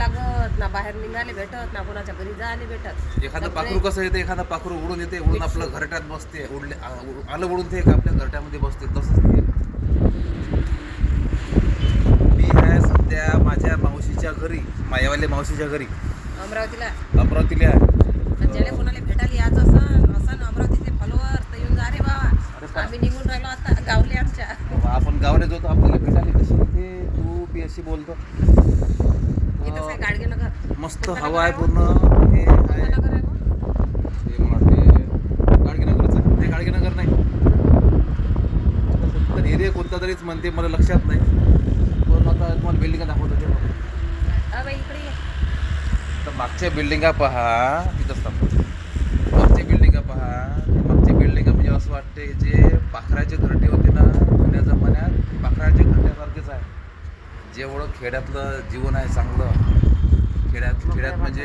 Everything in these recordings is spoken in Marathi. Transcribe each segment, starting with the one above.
लागत ना बाहेर निघाले भेटत ना कोणाच्या घरी जायला भेटत. एखादं पाखरू कसं येते? एखादं पाखरू उडून येते उडून आपलं घरट्यात बसते उडले आलं उडून ते आपल्या घरट्यामध्ये बसते तसंच ते. मी आहे सध्या माझ्या मावशीच्या घरी मायावाले मावशीच्या घरी. अमरावतीला. अमरावतीला आहे. कोणाला भेटायला यायचं असं असं अमरावतीतले फॉलोअर तर येऊन जा रे बाबा. आम्ही निघून राहिलो आता गावले आमच्या. आपण गावाला जातो आपल्याला भेटायला कशी येते? तू बी अशी बोलतो. मस्त कोणतं हवा आहे पूर्ण. हे आहे? ते मला वाटते गाडगेनगरचं. नाही गाडगेनगर नाही. तर एरिया कोणता तरीच म्हणते मला लक्षात नाही. पण आता तुम्हाला बिल्डिंग दाखवतो ते. तर मागच्या बिल्डिंगा पहा तिथंच थांबतो मागच्या बिल्डिंगा पहा. मागच्या बिल्डिंगा म्हणजे असं वाटते जे पाखराचे घरटे होते ना जुन्या जमान्यात पाखराच्या घरट्यासारखेच आहे. जेवढं खेड्यातलं जीवन आहे चांगलं खेड्यात खेड्यात म्हणजे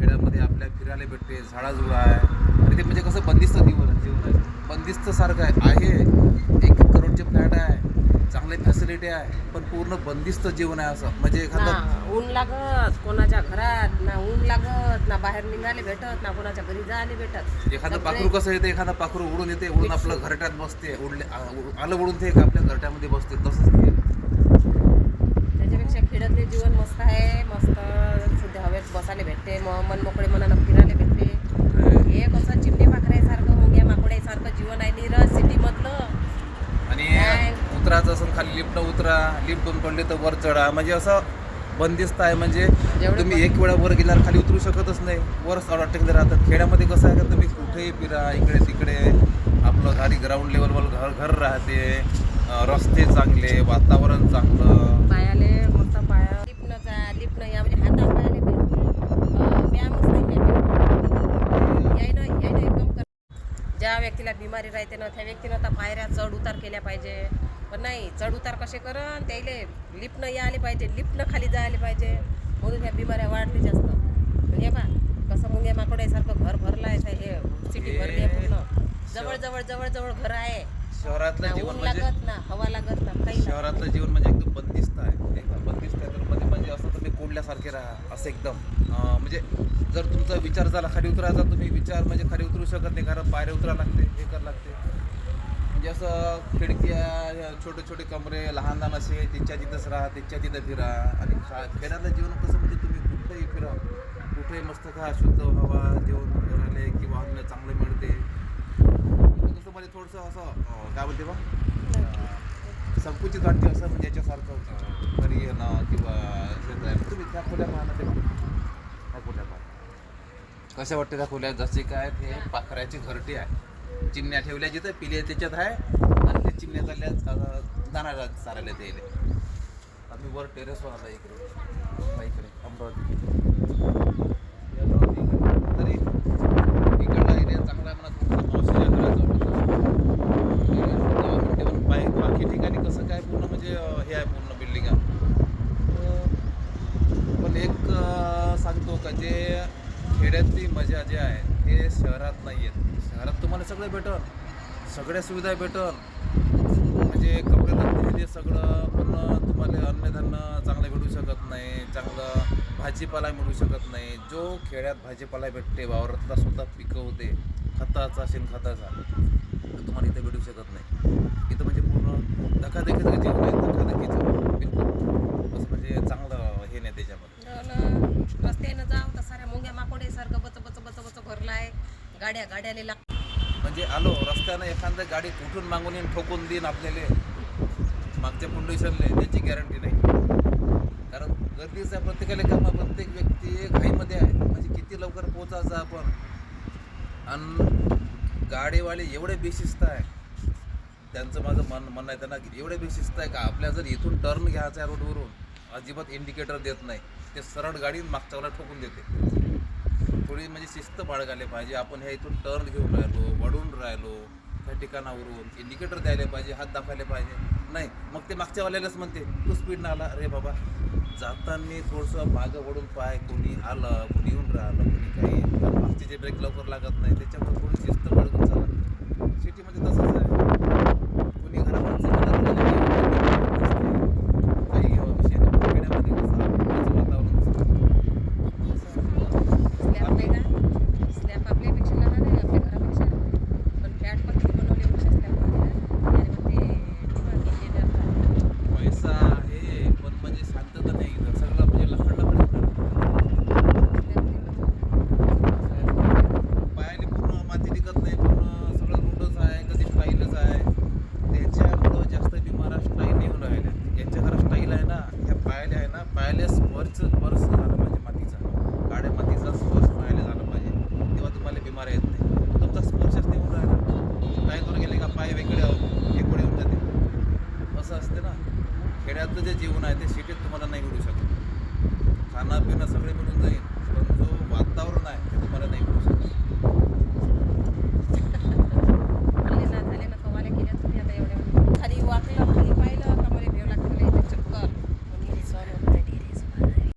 खेड्यामध्ये आपल्या फिरायला भेटते झाडाझुडा आहे. आणि ते म्हणजे कसं बंदिस्त जीवन आहे जीवन आहे. बंदिस्त सारखं आहे. एक एक करोडचे फ्लॅट आहे चांगले फॅसिलिटी आहे पण पूर्ण बंदिस्त जीवन आहे असं. म्हणजे एखादं ऊन लागत कोणाच्या घरात ना ऊन लागत ना बाहेर निघाले भेटत ना कोणाच्या घरी जायला भेटत. एखादं पाखरू कसं येते एखादं पाखरू उडून येते उडून आपलं घरट्यात बसते उडले आलं उडून ते आपल्या घरट्यामध्ये बसते तसंच ते त्याच्यापेक्षा खेड्यातले जीवन मस्त आहे मस्त शुद्ध हवेत बसायला भेटते म मन मोकळे मनानं फिरायला भेटते. हे कसं चिमणी पाखरायसारखं मुंग्या माकोड्यासारखं जीवन आहे नीरज सिटीमधलं. आणि काय? उतरायचं असं खाली लिफ्टनं उतरा लिफ्टून पडले तर वर चढा. म्हणजे असं बंदिस्त आहे म्हणजे तुम्ही एक वेळा वर गेल्यावर खाली उतरू शकतच नाही. वरच अटकले राहतात खेड्यामध्ये कसं आहे का तुम्ही कुठेही फिरा इकडे तिकडे. आपलं गाडी ग्राउंड लेवलवर घर घर राहते. रस्ते चांगले वातावरण चांगलं. पायाले मस्त पाया. लिपणं जा लिपणं या म्हणजे हाता पायाले बिलकुल अं, व्यायामच नाही आहे बिलकुल. यायनं यायनं एकदम कर ज्या व्यक्तीला बिमारी राहते ना त्या व्यक्तीनं तर पायऱ्या चढ उतार केल्या पाहिजे. पण नाही चढ उतार कसे करण त्याले लिपणं यायला पाहिजे लिपणं खाली जायला पाहिजे. म्हणून ह्या बिमाऱ्या वाढते जास्त. म्हणजे बा कसं मुंग्या माकोड्यासारखं घर भरलं आहे हे सिटी भरली आहे पूर्ण. जवळ जवळ जवळ जवळ घर आहे. शहरातलं जीवन म्हणजे लागत ना हवा लागत ना काही. शहरातलं जीवन म्हणजे एकदम बंदिस्त आहे. का? बंदिस्त आहे तर मध्ये म्हणजे असं तुम्ही कोंडल्यासारखे राहा असं एकदम. म्हणजे जर तुमचा विचार झाला खाली उतरायचा तुम्ही विचार म्हणजे खाली उतरू शकत नाही कारण पायऱ्या उतरा लागते हे करावं लागते. म्हणजे असं खिडक्या छोटे छोटे कमरे लहान लहान असे तिच्या तिथंच राहा तिच्या तिथं फिरा. आणि खा खेड्यातलं जीवन कसं म्हणजे तुम्ही कुठेही फिरा. कुठेही मस्त खा शुद्ध हवा जेवण राहिले किंवा अन्न चांगलं मिळते. कसं म्हणजे थोडंसं असं काय म्हणते बा? संकुचित वाटते असं म्हणजे याच्यासारखं होतं. घरी येणं किंवा तुम्ही त्या खोल्या पाहणार त्या खोल्या पाहणार. कशा वाटते त्या खोल्या जसे काय ते पाखराची घरटी आहे. चिमण्या ठेवल्या जिथं पिले त्याच्यात आहे आणि ते चिमण्या चालल्या जाणार चारायला ते. आम्ही वर टेरेसवर आला इकडे. इकडे अमरावती इकडे. तरी इकडला एरिया चांगला आहे म्हणा तुमचा मावशीच्या घराजवळ पण बाई बाकी ठिकाणी कसं काय पूर्ण म्हणजे अं, हे आहे पूर्ण बिल्डिंग पण एक अं, सांगतो का जे खेड्यातली मजा जे आहे ते शहरात नाही आहेत शहरात तुम्हाला सगळं भेटल. सगळ्या सुविधा भेटल. म्हणजे कपडे धंदे ते सगळं पण तुम्हाला अन्नधान्य चांगलं भेटू शकत नाही चांगलं भाजीपाला मिळू शकत नाही. जो खेड्यात भाजीपाला भेटते वावरातला स्वतः पिकवते खताचा शेणखताचा तो तुम्हाला इथे भेटू शकत नाही. इथं म्हणजे पूर्ण धकाधकीचं जीवन आहे धकाधकीचं. बिलकुल. असं म्हणजे चांगलं हे नाही त्याच्यामध्ये न- रस्त्यानं जाव तर साऱ्या मुंग्या माकोड्यासारखं बच बच बच बच भरलं आहे गाड्या गाड्याले लागतात म्हणजे आलो रस्त्यानं एखादं गाडी कुठून मागून येईन ठोकून देईन आपल्याला. मागच्या पुंडेशनले त्याची गॅरंटी नाही. कारण गर्दीचं आहे प्रत्येकाला काम प्रत्येक व्यक्ती घाईमध्ये आहे. म्हणजे किती लवकर पोचायचं आपण? आणि गाडीवाले एवढे बेशिस्त आहे. त्यांचं माझं मन म्हणणं आहे त्यांना एवढे बेशिस्त आहे का? आपल्या जर इथून टर्न घ्यायचा आहे रोडवरून अजिबात इंडिकेटर देत नाही. ते सरळ गाडी मागच्याला ठोकून देते. थोडी म्हणजे शिस्त बाळगायला पाहिजे. आपण ह्या इथून टर्न घेऊन राहिलो वडून राहिलो त्या ठिकाणावरून इंडिकेटर द्यायला पाहिजे हात दाखवायला पाहिजे. नाही मग ते मागच्यावाल्यालाच म्हणते तू स्पीडनं आला. अरे बाबा जाताना थोडंसं मागं वडून पाय कोणी आलं कोणी येऊन राहिलं कोणी काही मागचे जे ब्रेक लवकर लागत नाही त्याच्यामुळे थोडी शिस्त बाळगून चाला जे जीवन आहे ते सिटीत तुम्हाला नाही मिळू शकत. खाणं पिणं सगळे मिळून जाईल.